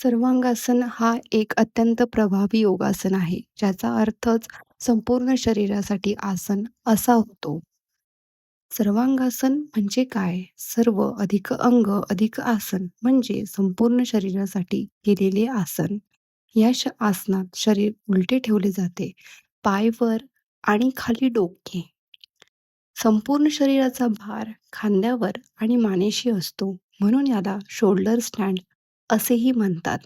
सर्वांगासन हा एक अत्यंत प्रभावी योगासन आहे, ज्याचा अर्थच संपूर्ण शरीरासाठी आसन असा होतो. सर्वांगासन म्हणजे काय? सर्व अधिक अंग अधिक आसन म्हणजे संपूर्ण शरीरासाठी केलेले आसन. या आसनात शरीर उलटे ठेवले जाते, पाय वर आणि खाली डोके. संपूर्ण शरीराचा भार खांद्यावर आणि मानेशी असतो, म्हणून याला शोल्डर स्टँड असेही म्हणतात.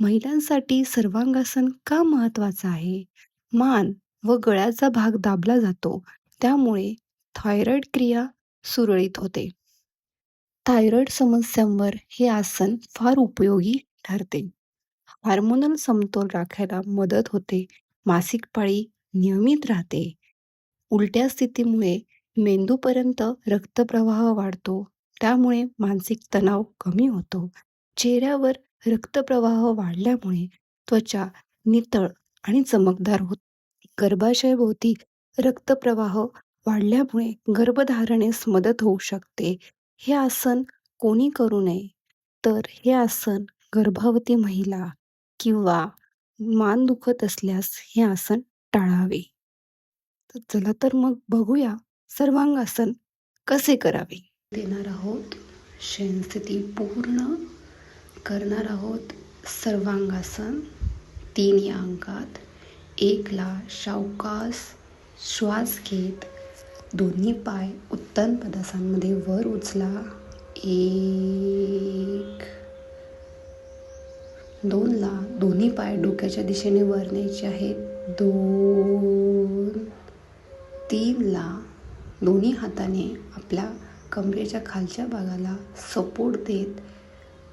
महिलांसाठी सर्वांगासन का महत्वाचं आहे? मान व गळ्याचा भाग दाबला जातो, त्यामुळे थायरॉइड क्रिया सुरळीत होते. थायरॉइड समस्यांवर हे आसन फार उपयोगी ठरते. हार्मोनल समतोल राखायला मदत होते. मासिक पाळी नियमित राहते. उलट्या स्थितीमुळे मेंदूपर्यंत रक्तप्रवाह वाढतो, त्यामुळे मानसिक तणाव कमी होतो. चेहऱ्यावर रक्तप्रवाह वाढल्यामुळे त्वचा नितळ आणि चमकदार होते. गर्भाशयाभोवती रक्तप्रवाह वाढल्यामुळे गर्भधारणेस मदत होऊ शकते. हे आसन कोणी करू नये? तर हे आसन गर्भवती महिला किंवा मान दुखत असल्यास हे आसन टाळावे. तर चला तर मग बघूया सर्वांगासन कसे करावे. देणार आहोत शयनस्थिती पूर्ण करणार आहोत सर्वांगासन तीन या अंकात. एकला शावकास श्वास घेत दोन्ही पाय उत्तन पदासांमध्ये वर उचला. एक. दोनला दोन्ही पाय डोक्याच्या दिशेने वर न्यायचे आहेत. दोन. तीनला दोन्ही हाताने आपल्या कमरेच्या खालच्या भागाला सपोर्ट देत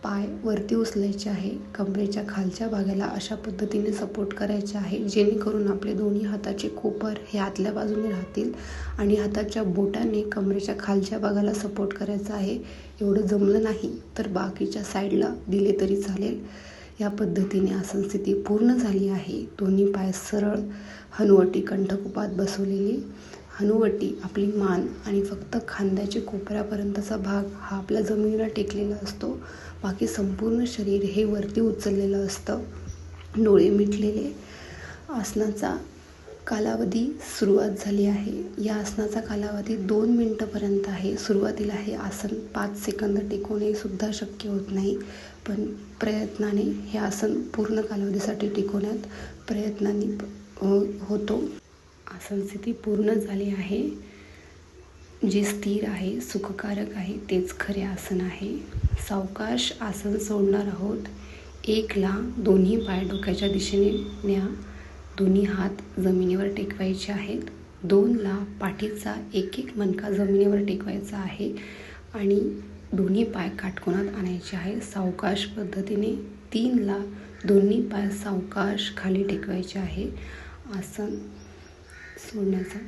पाय वरती उचलायचे आहे. कमरेच्या खालच्या भागाला अशा पद्धतीने सपोर्ट करायचे आहे, जेणेकरून आपले दोन्ही हाताचे कोपर हे आतल्या बाजूने राहतील आणि हाताच्या बोटाने कमरेच्या खालच्या भागाला सपोर्ट करायचा आहे. एवढं जमलं नाही तर बाकीच्या साईडला दिले तरी चालेल. या पद्धतीने आसन स्थिती पूर्ण झाली आहे. दोन्ही पाय सरळ हनुवटी कंठकुपात बसवलेली. हनुवटी आपली मान आणि फक्त खांद्याच्या कोपऱ्यापर्यंतचा भाग हा आपल्या जमिनीला टेकलेला असतो. बाकी संपूर्ण शरीर हे वरती उचललेलं असतं. डोळे मिटलेले. आसनाचा कालावधी सुरुवात झाली आहे. या आसनाचा कालावधी दोन मिनटंपर्यंत आहे. सुरुवातीला हे आसन पाच सेकंद टिकवणे सुद्धा शक्य होत नाही, पण प्रयत्नाने हे आसन पूर्ण कालावधीसाठी टिकवण्यात प्रयत्नांनी होतो. आसन स्थिती पूर्ण झाली आहे. जे स्थिर आहे, सुखकारक आहे तेच खरे आसन आहे. सावकाश आसन सोडणार आहोत. एकला दोन्ही पाय डोक्याच्या दिशेने न्या. दोन्ही हात जमिनीवर टेकवायचे आहेत. दोनला पाठीचा एक एक मनका जमिनीवर टेकवायचा आहे आणि दोन्ही पाय काटकोनात आणायचे आहे सावकाश पद्धतीने. तीनला दोन्ही पाय सावकाश खाली टेकवायचे आहे. आसन सोडण्याचा.